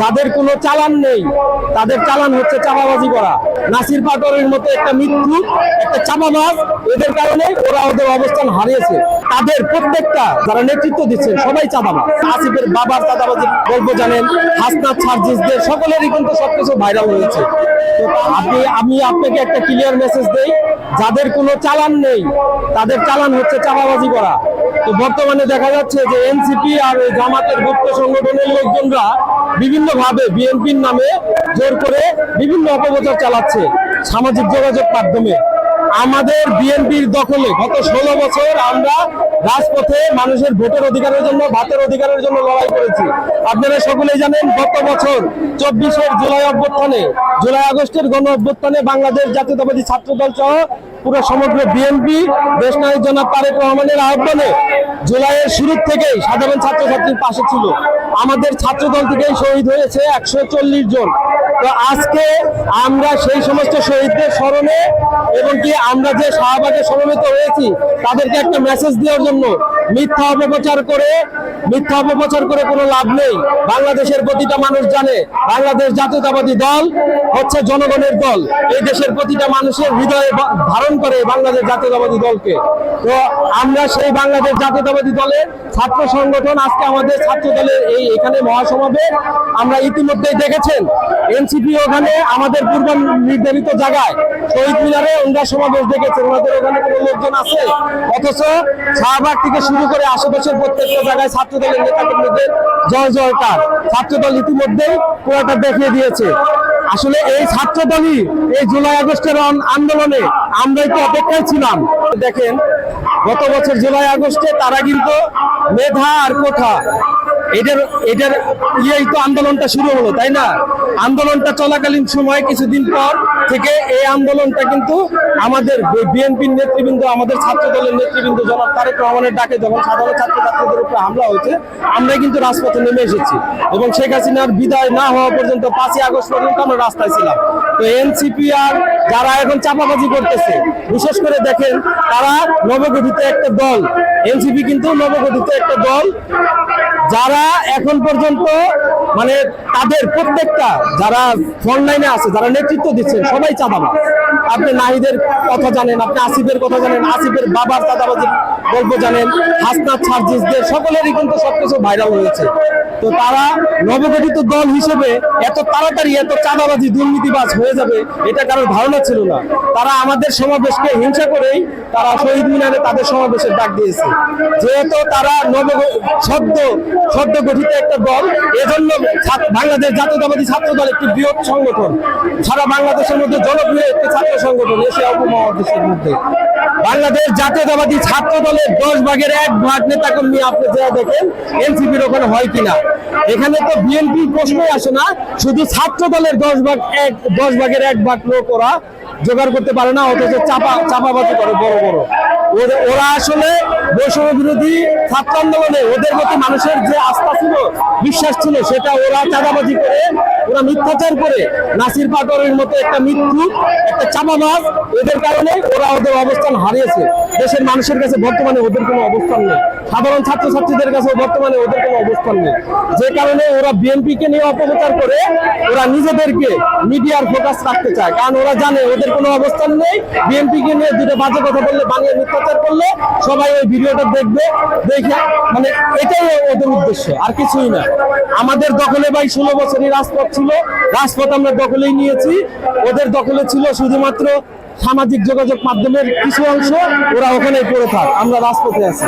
যাদের কোনো চালান নেই, তাদের চালান হচ্ছে চাপাবাজি করা। নাসির পাটরের মতো একটা মৃত্যু, একটা চাপাবাজ এদের কারণে ওরা ওদের অবস্থান হারিয়েছে। তাদের প্রত্যেকটা যারা নেতৃত্ব দিচ্ছেন, সবাই চাঁদাবাজ। আসিফের বাবার চাঁদাবাজির গল্প জানেন, হাসনাত সার্জিসদের সকলেরই কিন্তু সবকিছু ভাইরাল হয়েছে। তো আপনি, আমি আপনাকে একটা ক্লিয়ার মেসেজ দেই, যাদের কোনো চালান নেই, তাদের চালান হচ্ছে চাপাবাজি করা। তো বর্তমানে দেখা যাচ্ছে যে এনসিপি আর জামাতের গুপ্ত সংগঠনের লোকজনরা বিভিন্ন ভাবে বিএনপির নামে জোর করে বিভিন্ন অপপ্রচার চালাচ্ছে সামাজিক যোগাযোগ মাধ্যমে। আমাদের বিএনপির দখলে গত ষোলো বছর আমরা রাজপথে মানুষের ভোটের অধিকারের জন্য, ভাতের অধিকারের জন্য লড়াই করেছি। আপনারা সকলেই জানেন, গত বছর চব্বিশের জুলাই অভ্যুত্থানে, জুলাই আগস্টের গণ অভ্যুত্থানে বাংলাদেশ জাতীয়তাবাদী ছাত্র দল সহ পুরো সমগ্র বিএনপি, দেশ নায়ক জনাব তারেক রহমানের আহ্বানে জুলাইয়ের শুরু থেকেই সাধারণ ছাত্রছাত্রীর পাশে ছিল। আমাদের ছাত্র দল থেকেই শহীদ হয়েছে একশো চল্লিশ জন। তো আজকে আমরা সেই সমস্ত শহীদদের স্মরণে এবং কি আমরা যে শাহবাগে সমবেত হয়েছি, তাদেরকে একটা মেসেজ দেওয়ার জন্য মিথ্যা অপপ্রচার করে, মিথ্যা অপপ্রচার করে কোনো লাভ নেই। বাংলাদেশের প্রতিটা মানুষ জানে, বাংলাদেশ জাতীয়তাবাদী দল হচ্ছে জনগণের দল। এই দেশের প্রতিটা মানুষের হৃদয়ে ধারণ করে বাংলাদেশ জাতীয়তাবাদী দলকে। তো আমরা সেই বাংলাদেশ জাতীয়তাবাদী দলের ছাত্র সংগঠন আজকে আমাদের ছাত্র দলের এই এখানে মহাসমাবেশ, আমরা ইতিমধ্যেই দেখেছেন। এনসিপি ওখানে, আমাদের পূর্ব নির্ধারিত জায়গায় শহীদ মিনারে ওনারা সমাবেশ দেখেছেন ওনাদের ওখানে কোনো লোকজন আছে? অথচ শাহবাগ থেকে শুরু করে আশেপাশের প্রত্যেকটা জায়গায় ছাত্র দলের নেতাকর্মীদের জয় জয়কার। ছাত্র দল ইতিমধ্যেই পুরোটা দেখিয়ে দিয়েছে। আসলে এই ছাত্র দলই এই জুলাই আগস্টের আন- আন্দোলনে আমরাই তো অপেক্ষায় ছিলাম। দেখেন, গত বছর জুলাই আগস্টে তারা কিন্তু মেধা আর কোঠা এটার এটার ইয়েই তো আন্দোলনটা শুরু হলো, তাই না? আন্দোলনটা চলাকালীন সময় কিছুদিন পর থেকে এই আন্দোলনটা কিন্তু আমাদের বিএনপির নেতৃবৃন্দ, আমাদের ছাত্র দলের নেতৃবৃন্দ জনাব তারেক রহমানের ডাকে যখন সাধারণ ছাত্র ছাত্রীদের উপরে হামলা হয়েছে আমরা কিন্তু রাজপথে নেমে এসেছি। এবং শেখ হাসিনার বিদায় না হওয়া পর্যন্ত পাঁচই আগস্ট পর্যন্ত আমরা রাস্তায় ছিলাম। তো এনসিপি আর যারা এখন চাপাবাজি করতেছে, বিশেষ করে দেখেন তারা নবগঠিত একটা দল। এনসিপি কিন্তু নবগঠিত একটা দল। যারা এখন পর্যন্ত মানে তাদের প্রত্যেকটা যারা ফ্রন্টলাইনে আছে, যারা নেতৃত্ব দিচ্ছেন সবাই চাঁদাবাজ। আপনি নাহিদের কথা জানেন, আপনি আসিফের কথা জানেন, আসিফের বাবার চাঁদাবাজির গল্প জানেন হাসনাথ সার্জিসদের সকলেরই কিন্তু সবকিছু ভাইরাল হয়েছে। তো তারা নবগঠিত দল হিসেবে এত তাড়াতাড়ি, এত চাঁদাবাজি, দুর্নীতিবাজ হয়ে যাবে, এটা কারোর ধারণা ছিল না। তারা আমাদের সমাবেশকে হিংসা করেই তারা শহীদ মিনারে তাদের সমাবেশের ডাক দিয়েছে। যেহেতু তারা নব সদ্য সদ্য গঠিত একটা দল, এজন্য বাংলাদেশ জাতীয়তাবাদী ছাত্র দল একটি বৃহৎ সংগঠন। সারা বাংলাদেশের মধ্যে জনপ্রিয় একটি ছাত্র সংগঠন এশিয়া উপমহাদেশের মধ্যে। বাংলাদেশ জাতীয়তাবাদী ছাত্র দলের দশ ভাগের এক ভাগ নেতা কর্মী আপনি যা দেখেন, এনসিপির ওখানে হয় কিনা? এখানে তো বিএনপি প্রশ্নই আসে না, শুধু ছাত্র দলের দশ ভাগ এক, দশ ভাগের এক ভাগ লোক ওরা জোগাড় করতে পারে না, অথচ চাপা, চাপাবাজি করে বড় বড়। ওরা- ওরা আসলে বৈষম্য বিরোধী ছাত্র আন্দোলনে ওদের মতো মানুষের যে আস্থা ছিল বিশ্বাস ছিল সেটা ওরা চাঁদাবাজি করে, ওরা মিথ্যাচার করে। নাসির পাটরের মতো একটা মৃত্যু একটা চাপাবাজ এদের কারণে ওরা ওদের অবস্থান হারিয়েছে। দেশের মানুষের কাছে বর্তমানে ওদের কোনো অবস্থান নেই। সাধারণ ছাত্রছাত্রীদের কাছে বর্তমানে ওদের কোনো অবস্থান নেই। যে কারণে ওরা বিএনপিকে নিয়ে অপপ্রচার করে, ওরা নিজেদেরকে মিডিয়ার ফোকাস রাখতে চায়। কারণ ওরা জানে ওদের কোনো অবস্থান নেই। বিএনপিকে নিয়ে দুটো বাজে কথা বললে, বানিয়ে মিথ্যাচার করলে সবাই ওই ভিডিওটা দেখবে, দেখে মানে এটাই ওদের উদ্দেশ্য, আর কিছুই না। আমাদের দখলে ভাই ষোলো বছরই রাজপথ ছিল, রাজপথ আমরা দখলেই নিয়েছি। ওদের দখলে ছিল শুধুমাত্র সামাজিক যোগাযোগ মাধ্যমের কিছু অংশ, ওরা ওখানে পড়ে থাক, আমরা রাজপথে আছি।